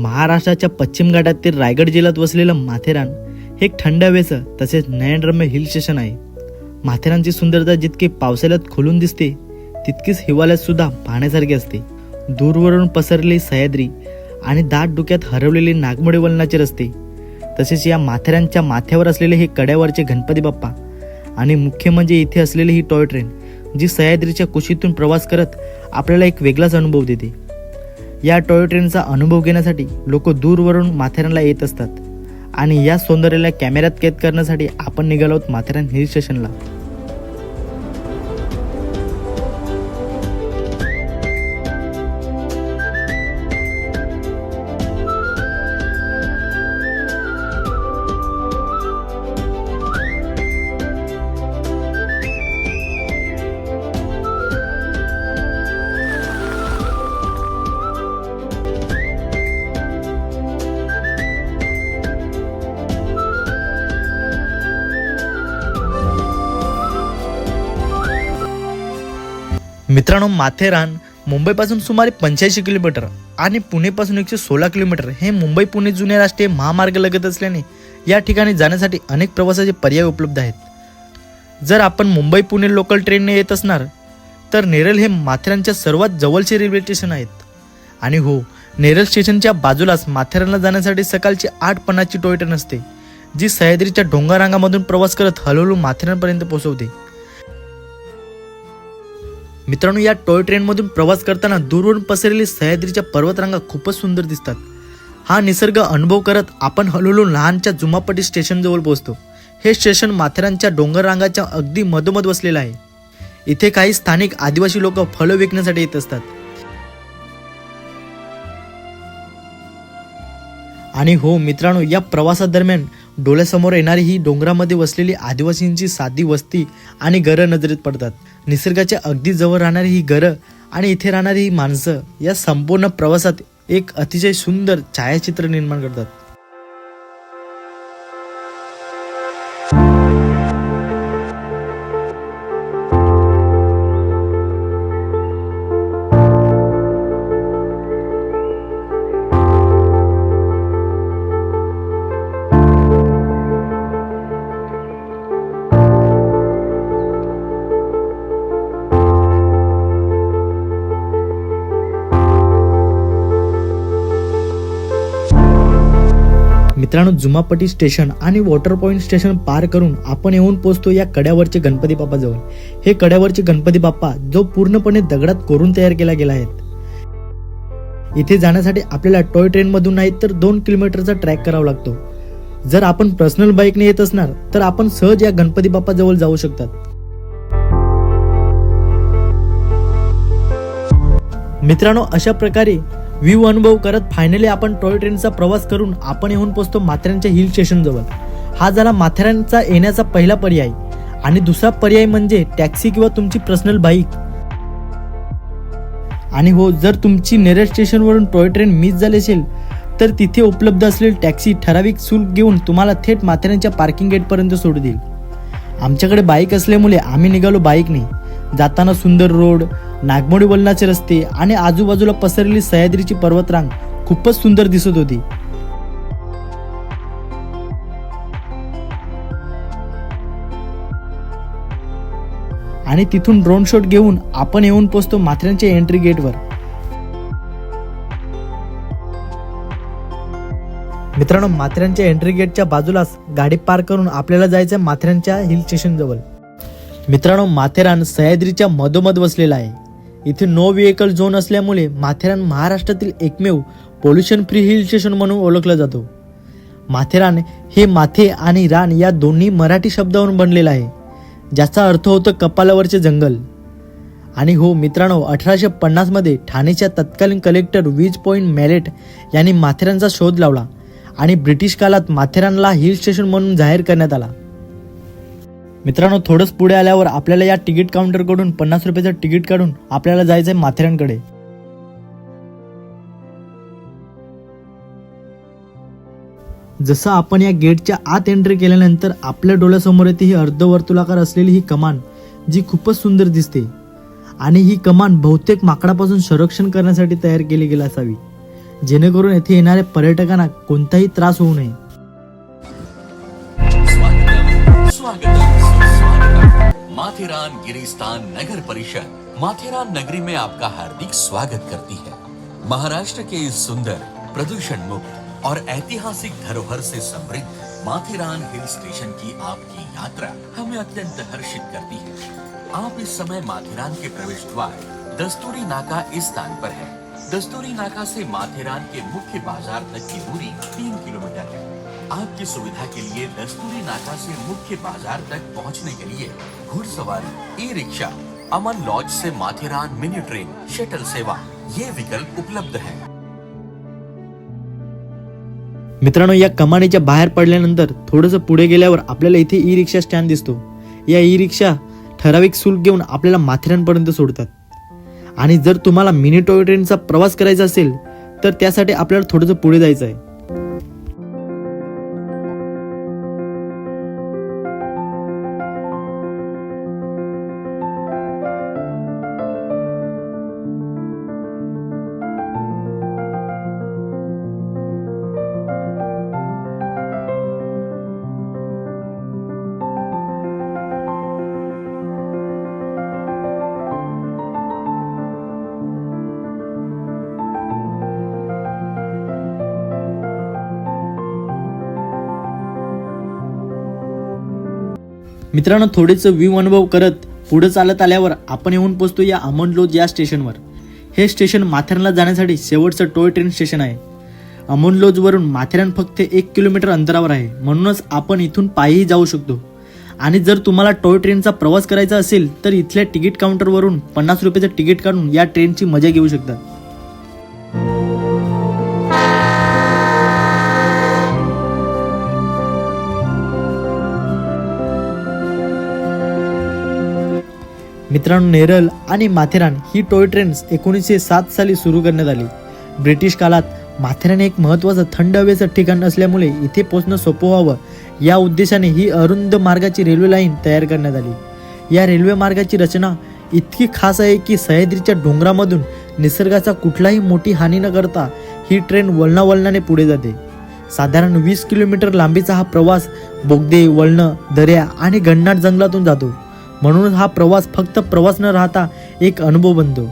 महाराष्ट्राच्या पश्चिम घाटातील रायगड जिल्ह्यात वसलेलं माथेरान हे एक थंड हवेचं तसेच नयनरम्य हिल स्टेशन आहे. माथेरानची सुंदरता जितकी पावसाळ्यात खोलून दिसते तितकीच हिवाळ्यात सुद्धा पाहण्यासारखी असते. दूरवरून पसरलेली सह्याद्री आणि दाट डोक्यात हरवलेले नागमोडे वलनाचे रस्ते तसेच या माथेरानच्या माथ्यावर असलेले हे कड्यावरचे गणपती बाप्पा आणि मुख्य म्हणजे इथे असलेली ही टॉय ट्रेन जी सह्याद्रीच्या कुशीतून प्रवास करत आपल्याला एक वेगळाच अनुभव देते. या टॉय ट्रेनचा अनुभव घेण्यासाठी लोक दूरवरून माथेरानला येत असतात. आणि या सौंदर्याला कॅमेऱ्यात कैद करण्यासाठी आपण निघालो आहोत माथेरान हिल स्टेशनला. मित्रांनो माथेरान मुंबईपासून सुमारे पंच्याऐंशी किलोमीटर आणि पुणेपासून एकशे सोळा किलोमीटर हे मुंबई पुणे जुने राष्ट्रीय महामार्ग लगत असल्याने या ठिकाणी जाण्यासाठी अनेक प्रवासाचे पर्याय उपलब्ध आहेत. जर आपण मुंबई पुणे लोकल ट्रेनने येत असणार तर नेरल हे माथेरानच्या सर्वात जवळचे रेल्वे स्टेशन आहेत. आणि हो नेरल स्टेशनच्या बाजूलाच माथेरानला जाण्यासाठी सकाळची आठ पन्नासची टॉय ट्रेन असते जी सह्याद्रीच्या डोंगररांगामधून प्रवास करत हळूहळू माथेरानपर्यंत पोहोचवते. मित्रांनो या टॉय ट्रेनमधून प्रवास करताना दूरवरून पसरलेली सह्याद्रीच्या पर्वतरांगा खूपच सुंदर दिसतात. हा निसर्ग अनुभव करत आपण हळूहळू लहानच्या जुमापटी स्टेशनजवळ पोहोचतो. हे स्टेशन माथेरानच्या डोंगर रांगाच्या अगदी मधोमध वसलेलं आहे. इथे काही स्थानिक आदिवासी लोक फळं विकण्यासाठी येत असतात. आणि हो मित्रांनो या प्रवासादरम्यान डोळ्यासमोर येणारी ही डोंगरामध्ये वसलेली आदिवासींची साधी वस्ती आणि घरं नजरेत पडतात. निसर्गाच्या अगदी जवळ राहणारी ही घरं आणि इथे राहणारी ही माणसं या संपूर्ण प्रवासात एक अतिशय सुंदर छायाचित्र निर्माण करतात. मित्रांनो जुमापटी स्टेशन आणि वॉटर पॉईंट स्टेशन पार करून आपण येऊन पोहोचतो या कड्यावरचे गणपती बाप्पा जवळ हे कड्यावरचे गणपती बाप्पा जो पूर्णपणे दगडात कोरून तयार केला गेला आहे. इथे जाण्यासाठी आपल्याला टॉय ट्रेन मधून नाही तर दोन किलोमीटरचा ट्रॅक करावा लागतो. जर आपण पर्सनल बाईकने येत असणार तर आपण सहज या गणपती बाप्पा जवळ जाऊ शकतात. मित्रांनो अशा प्रकारे व्ह्यू अनुभव करत फायनली आपण टॉय ट्रेनचा प्रवास करून आपण येऊन पोहोचतो माथेरानच्या हिल स्टेशन जवळ. हा झाला माथेरानचा येण्याचा पहिला पर्याय. आणि दुसरा पर्याय म्हणजे टॅक्सी किंवा तुमची पर्सनल बाईक आणि हो जर तुमची नेरळ स्टेशनवरून टॉय ट्रेन मिस झाली असेल तर तिथे उपलब्ध असलेली टॅक्सी ठराविक शुल्क घेऊन तुम्हाला थेट माथेरानच्या पार्किंग गेटपर्यंत सोडू देईल. आमच्याकडे बाईक असल्यामुळे आम्ही निघालो बाईकने जाताना सुंदर रोड नागमोडी वलनाचे रस्ते आणि आजूबाजूला पसरलेली सह्याद्रीची पर्वतरांग खूपच सुंदर दिसत होती. आणि तिथून ड्रोन शॉट घेऊन आपण येऊन पोचतो माथेरानच्या एंट्री गेटवर मित्रांनो माथेरानच्या एंट्री गेटच्या बाजूलाच गाडी पार्क करून आपल्याला जायचं माथेरानच्या हिल स्टेशन जवळ. मित्रांनो माथेरान सह्याद्रीच्या मधोमध वसलेला आहे. इथे नो व्हेकल झोन असल्यामुळे माथेरान महाराष्ट्रातील एकमेव पोल्युशन फ्री हिल स्टेशन म्हणून ओळखलं जातो. माथेरान हे माथे आणि रान या दोन्ही मराठी शब्दावरून बनलेलं आहे. ज्याचा अर्थ होतो कपालावरचे जंगल. आणि हो मित्रांनो अठराशे पन्नासमध्ये ठाणेच्या तत्कालीन कलेक्टर वीज पॉईंट मॅलेट यांनी माथेरानचा शोध लावला आणि ब्रिटिश काळात माथेरानला हिल स्टेशन म्हणून जाहीर करण्यात आला. मित्रांनो थोडंच पुढे आल्यावर आपल्याला या तिकीट काउंटरकडून पन्नास रुपयाचं तिकीट काढून आपल्याला जायचंय माथेरानकडे. जसं आपण या गेटच्या आत एंट्री केल्यानंतर आपल्या डोळ्यासमोर येते ही अर्धवर्तुलाकार असलेली ही कमान जी खूपच सुंदर दिसते. आणि ही कमान बहुतेक माकडापासून संरक्षण करण्यासाठी तयार केली गेली असावी. जेणेकरून येथे येणाऱ्या पर्यटकांना कोणताही त्रास होऊ नये. माथेरान गिरिस्तान नगर परिषद, माथेरान नगरी में आपका हार्दिक स्वागत करती है। महाराष्ट्र के इस सुंदर प्रदूषण मुक्त और ऐतिहासिक धरोहर से समृद्ध माथेरान हिल स्टेशन की आपकी यात्रा हमें अत्यंत हर्षित करती है। आप इस समय माथेरान के प्रवेश द्वार दस्तूरी नाका इस स्थान पर है। दस्तूरी नाका से माथेरान के मुख्य बाज़ार तक की दूरी तीन किलोमीटर है। आपकी सुविधा के लिए दस्तूरी नाका से मुख्य बाजार तक पहुंचने के लिए घुड़सवारी ई रिक्शा अमन लॉज से माथेरान मिनी ट्रेन शटल सेवा ये विकल्प उपलब्ध है। मित्रांनो या कमानीच्या बाहेर पडल्यानंतर थोडंसं पुढे गेल्यावर आपल्याला इथे ई रिक्षा स्टँड दिसतो. या ई रिक्षा ठराविक शुल्क घेऊन आपल्याला माथेरानपर्यंत सोडतात. आणि जर तुम्हाला मिनी टॉय ट्रेनचा प्रवास करायचा असेल तर त्यासाठी आपल्याला थोडंसं पुढे जायचं आहे. मित्रांनो थोडेच व्ह्यू अनुभव करत पुढे चालत आल्यावर आपण येऊन पोचतो या अमन या स्टेशनवर. हे स्टेशन माथेरानला जाण्यासाठी शेवटचं टॉय ट्रेन स्टेशन आहे. अमोन लॉजवरून माथेरान फक्त एक किलोमीटर अंतरावर आहे. म्हणूनच आपण इथून पायीही जाऊ शकतो. आणि जर तुम्हाला टॉय ट्रेनचा प्रवास करायचा असेल तर इथल्या तिकीट काउंटरवरून पन्नास रुपयाचं तिकीट काढून या ट्रेनची मजा घेऊ शकता. मित्रांनो नेरल आणि माथेरान ही टॉय ट्रेन्स एकोणीसशे सात साली सुरू करण्यात आली. ब्रिटिश काळात माथेरान एक महत्त्वाचं थंड हवेचं ठिकाण असल्यामुळे इथे पोचणं सोपं व्हावं. या उद्देशाने ही अरुंद मार्गाची रेल्वे लाईन तयार करण्यात आली. या रेल्वे मार्गाची रचना इतकी खास आहे की सह्याद्रीच्या डोंगरामधून निसर्गाचा कुठलाही मोठी हानी न करता ही ट्रेन वळणावळणाने पुढे जाते. साधारण वीस किलोमीटर लांबीचा हा प्रवास बोगदे वळणं दऱ्या आणि घनदाट जंगलातून जातो. म्हणून हा प्रवास फक्त प्रवास न राहता एक अनुभव बनतो.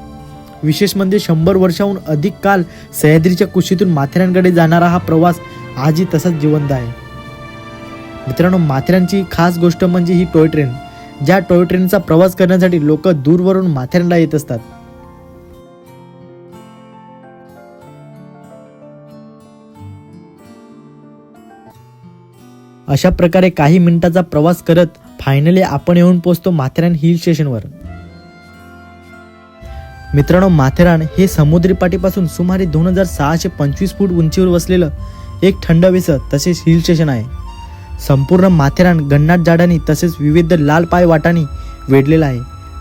विशेष म्हणजे शंभर वर्षाहून अधिक काल सह्याद्रीच्या कुशीतून माथेरानकडे जाणारा हा प्रवास आजही तसाच जिवंत आहे. मित्रांनो माथेरानची खास गोष्ट म्हणजे ही टॉय ट्रेन ज्या टॉय ट्रेनचा प्रवास करण्यासाठी लोक दूरवरून माथेरानला येत असतात. अशा प्रकारे काही मिनिटाचा प्रवास करत फायनली आपण येऊन पोहोचतो माथेरान हिल स्टेशनवर. मित्रांनो माथेरान हे समुद्री पाटीपासून सुमारे दोन हजार सहाशे पंचवीस फूट उंचीवर वसलेलं एक थंड हवेचं तसेच हिल स्टेशन आहे. संपूर्ण माथेरान गन्नाट झाडांनी तसेच विविध लाल पाय वाटांनी वेढलेलं आहे.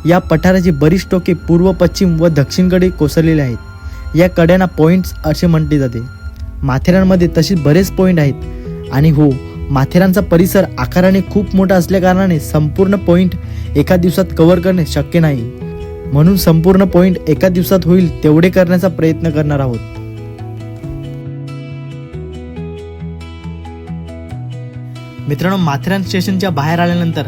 या पठाराची बरीच टोके पूर्व पश्चिम व दक्षिणकडे कोसळलेले आहेत. या कड्यांना पॉईंट्स असे म्हटले जाते. माथेरानमध्ये तसेच बरेच पॉईंट आहेत. आणि हो माथेरानचा परिसर आकाराने खूप मोठा असल्याकारणाने संपूर्ण पॉईंट एका दिवसात कव्हर करणे शक्य नाही. म्हणून संपूर्ण पॉईंट एका दिवसात होईल तेवढे करण्याचा प्रयत्न करणार आहोत. मित्रांनो माथेरान स्टेशनच्या बाहेर आल्यानंतर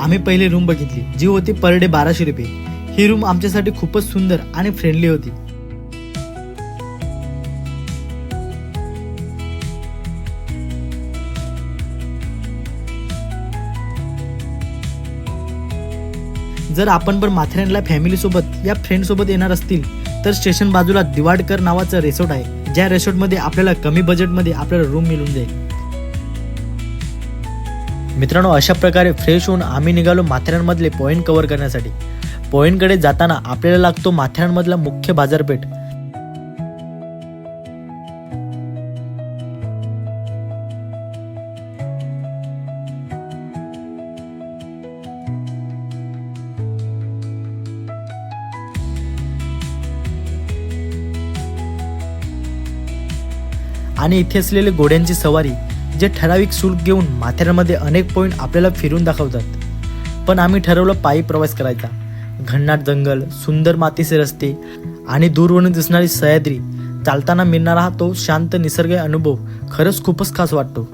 आम्ही पहिली रूम बघितली जी होती पर डे बाराशे रुपये. ही रूम आमच्यासाठी खूपच सुंदर आणि फ्रेंडली होती. जर आपण पण माथेरानला फॅमिलीसोबत या फ्रेंडसोबत येणार असतील तर स्टेशन बाजूला दिवाडकर नावाचं रिसॉर्ट आहे. ज्या रेसोर्टमध्ये आपल्याला कमी बजेटमध्ये आपल्याला रूम मिळून जाईल. मित्रांनो अशा प्रकारे फ्रेश होऊन आम्ही निघालो माथेरानमधले पॉईंट कव्हर करण्यासाठी. पॉईंटकडे जाताना आपल्याला लागतो माथेरानमधला मुख्य बाजारपेठ. आणि इथे असलेले घोड्यांची सवारी जे ठराविक शुल्क घेऊन माथेरानमध्ये अनेक पॉईंट आपल्याला फिरून दाखवतात. पण आम्ही ठरवलं पायी प्रवास करायचा. घननाट जंगल सुंदर मातीचे रस्ते आणि दूरवरून दिसणारी सह्याद्री. चालताना मिळणारा हा तो शांत निसर्ग अनुभव खरंच खूपच खास वाटतो.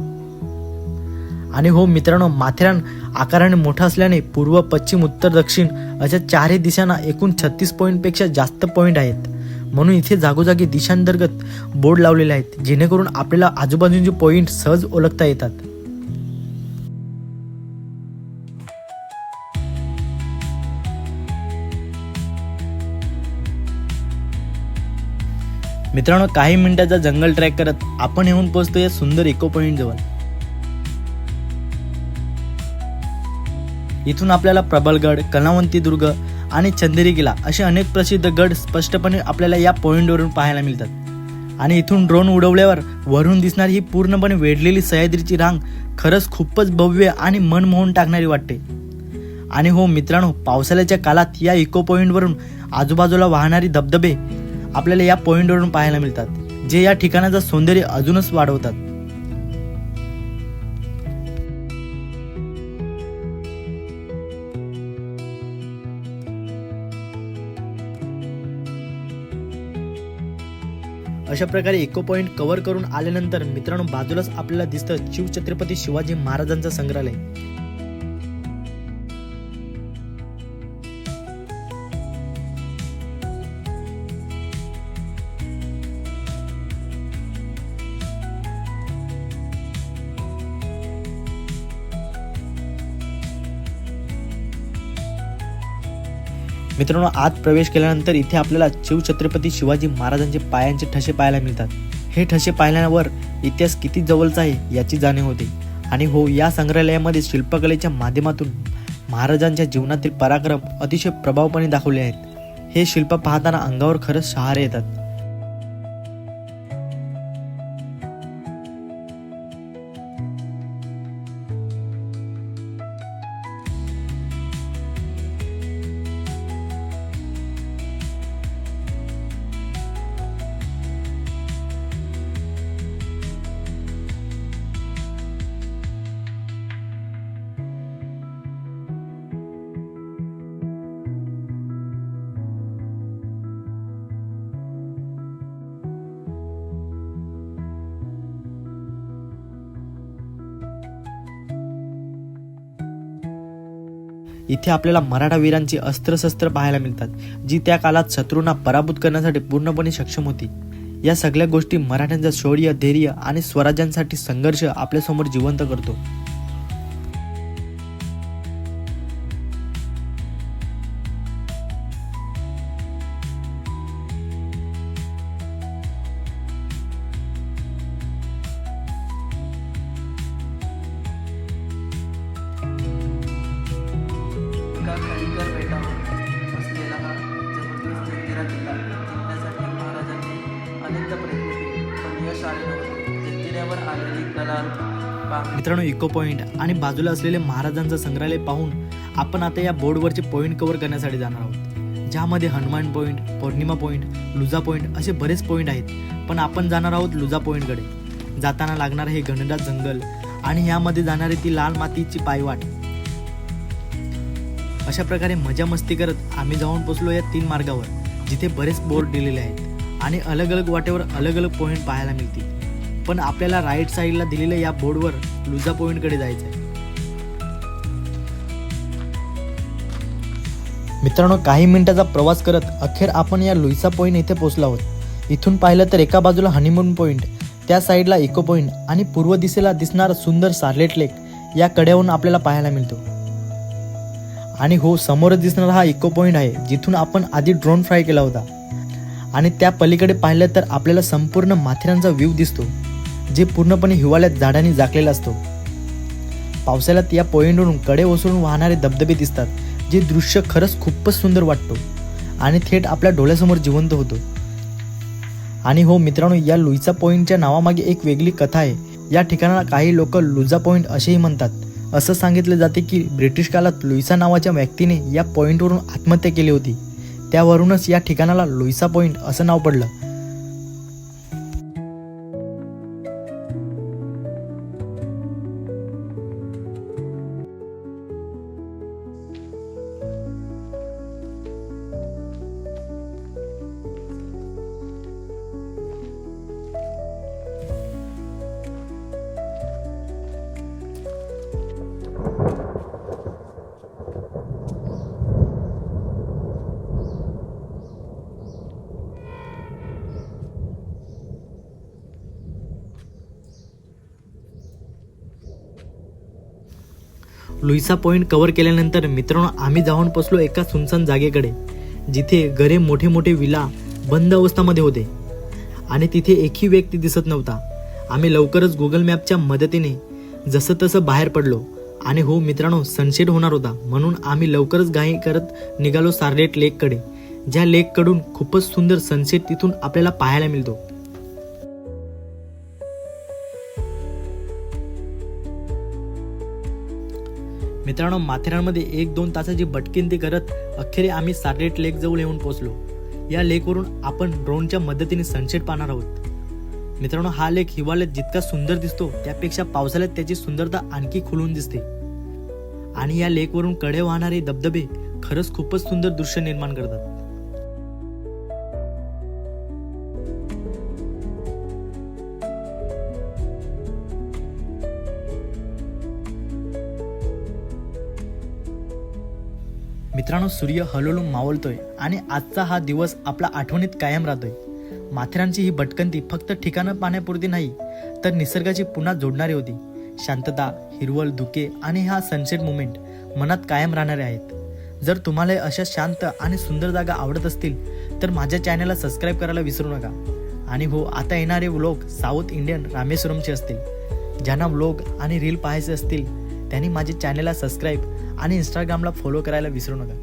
आणि हो मित्रांनो माथेरान आकाराने मोठा असल्याने पूर्व पश्चिम उत्तर दक्षिण अशा चारही दिशांना एकूण छत्तीस पॉईंटपेक्षा जास्त पॉईंट आहेत. म्हणून इथे जागोजागी दिशांतर्गत बोर्ड लावलेले आहेत जेणेकरून आपल्याला आजूबाजूचे पॉईंट सहज ओळखता येतात. मित्रांनो काही मिनिटाचा जंगल ट्रॅक करत आपण येऊन पोहोचतो या सुंदर इको पॉईंट जवळ. इथून आपल्याला प्रबलगड कलावंती दुर्ग आणि चंदेरी किल्ला असे अनेक प्रसिद्ध गड स्पष्टपणे आपल्याला या पॉईंटवरून पाहायला मिळतात. आणि इथून ड्रोन उडवल्यावर वरून दिसणारी ही पूर्णपणे वेढलेली सह्याद्रीची रांग खरंच खूपच भव्य आणि मन मोहून टाकणारी वाटते. आणि हो मित्रांनो पावसाळ्याच्या काळात या इको पॉईंटवरून आजूबाजूला वाहणारी धबधबे आपल्याला या पॉईंटवरून पाहायला मिळतात जे या ठिकाणाचं सौंदर्य अजूनच वाढवतात. अशा प्रकारे इको पॉइंट कव्हर करून आल्यानंतर मित्रांनो बाजूलाच आपल्याला दिसतं शिवछत्रपती शिवाजी महाराजांचं संग्रहालय. मित्रांनो आत प्रवेश केल्यानंतर इथे आपल्याला शिवछत्रपती शिवाजी महाराजांचे पायांचे ठसे पाहायला मिळतात. हे ठसे पाहिल्यावर इतिहास किती जवळचा आहे याची जाणीव होते. आणि हो या संग्रहालयामध्ये शिल्पकलेच्या माध्यमातून महाराजांच्या जीवनातील पराक्रम अतिशय प्रभावपणे दाखवले आहेत. हे शिल्प पाहताना अंगावर खरंच शहारे येतात. इथे आपल्याला मराठा वीरांची अस्त्रशस्त्र पाहायला मिळतात जी त्या काळात शत्रूंना पराभूत करण्यासाठी पूर्णपणे सक्षम होती. या सगळ्या गोष्टी मराठ्यांचा शौर्य धैर्य आणि स्वराज्यांसाठी संघर्ष आपल्यासमोर जिवंत करतो. मित्रांनो इको पॉईंट आणि बाजूला असलेले महाराजांचं संग्रहालय पाहून आपण आता या बोर्डवरचे पॉईंट कव्हर करण्यासाठी जाणार आहोत. ज्यामध्ये Hanuman point Purnima point Louisa point असे बरेच पॉईंट आहेत. पण आपण जाणार आहोत लुजा पॉईंटकडे जाताना लागणार हे घनदाट जंगल आणि यामध्ये जाणारी ती लाल मातीची पायवाट. अशा प्रकारे मजा मस्ती करत आम्ही जाऊन पोचलो या तीन मार्गावर जिथे बरेच बोर्ड दिलेले आहेत आणि अलग अलग वाटेवर अलग अलग पॉईंट पाहायला मिळतील. पण आपल्याला राईट साईडला दिलेल्या या बोर्डवर लुजा पॉईंटकडे जायचं आहे मित्रांनो काही मिनिटाचा प्रवास करत अखेर आपण या लुईसा पॉईंट इथे पोहोचलो आहोत. इथून पाहिलं तर एका बाजूला हनीमून पॉईंट त्या साईडला इको पॉईंट आणि पूर्व दिशेला दिसणारा सुंदर सार्लेट लेक या कड्यावरून आपल्याला पाहायला मिळतो. आणि हो समोरच दिसणारा हा इको पॉईंट आहे जिथून आपण आधी ड्रोन फ्राय केला होता. आणि त्या पलीकडे पाहिलं तर आपल्याला संपूर्ण माथेरानचा व्ह्यू दिसतो. जे पूर्णपणे हिवाळ्यात झाडांनी झाकलेला असतो. पावसाळ्यात या पॉईंटवरून कडे ओसळून वाहणारे धबधबे दिसतात जे दृश्य खरंच खूपच सुंदर वाटतो आणि थेट आपल्या डोळ्यासमोर जिवंत होतो. आणि हो मित्रांनो या लुईचा पॉईंटच्या नावामागे एक वेगळी कथा आहे. या ठिकाणाला काही लोक लुजा पॉईंट असेही म्हणतात. असं सांगितलं जाते की ब्रिटिश काळात लुईसा नावाच्या व्यक्तीने या पॉईंटवरून आत्महत्या केली होती. त्यावरूनच या ठिकाणाला लुईसा पॉईंट असं नाव पडलं. लुईसा पॉइंट कव्हर केल्यानंतर मित्रांनो आम्ही जाऊन पोचलो एका सुनसान जागेकडे. जिथे घरे मोठे मोठे विला बंद अवस्थामध्ये होते. आणि तिथे एकही व्यक्ती दिसत नव्हता. आम्ही लवकरच गुगल मॅपच्या मदतीने जसं तसं बाहेर पडलो. आणि हो मित्रांनो सनसेट होणार होता. म्हणून आम्ही लवकरच घाई करत निघालो सार्लेट लेककडे ज्या लेककडून खूपच सुंदर सनसेट तिथून आपल्याला पाहायला मिळतो. मित्रांनो माथेरानमध्ये एक दोन तासाची भटकिंती करत अखेरी आम्ही सार्लेट लेक जवळ येऊन पोहोचलो. या लेकवरून आपण ड्रोनच्या मदतीने सनसेट पाहणार आहोत. मित्रांनो हा लेक हिवाळ्यात जितका सुंदर दिसतो त्यापेक्षा पावसाळ्यात त्याची सुंदरता आणखी खुलून दिसते. आणि या लेकवरून कडे वाहणारे धबधबे खरंच खूपच सुंदर दृश्य निर्माण करतात. मित्रांनो सूर्य हळूहळू मावळतोय आणि आजचा हा दिवस आपला आठवणीत कायम राहतोय. माथेरानची ही भटकंती फक्त ठिकाणं पाहण्यापुरती नाही तर निसर्गाची पुन्हा जोडणारी होती. शांतता हिरवळ धुके आणि हा सनसेट मुमेंट मनात कायम राहणारे आहेत. जर तुम्हाला अशा शांत आणि सुंदर जागा आवडत असतील तर माझ्या चॅनलला सबस्क्राईब करायला विसरू नका. आणि हो आता येणारे व्लॉग साऊथ इंडियन रामेश्वरमचे असतील. ज्यांना व्लॉग आणि रील पाहायचे असतील त्यांनी माझे चॅनलला सबस्क्राईब आणि इंस्टाग्रामला फॉलो करायला विसरू नका.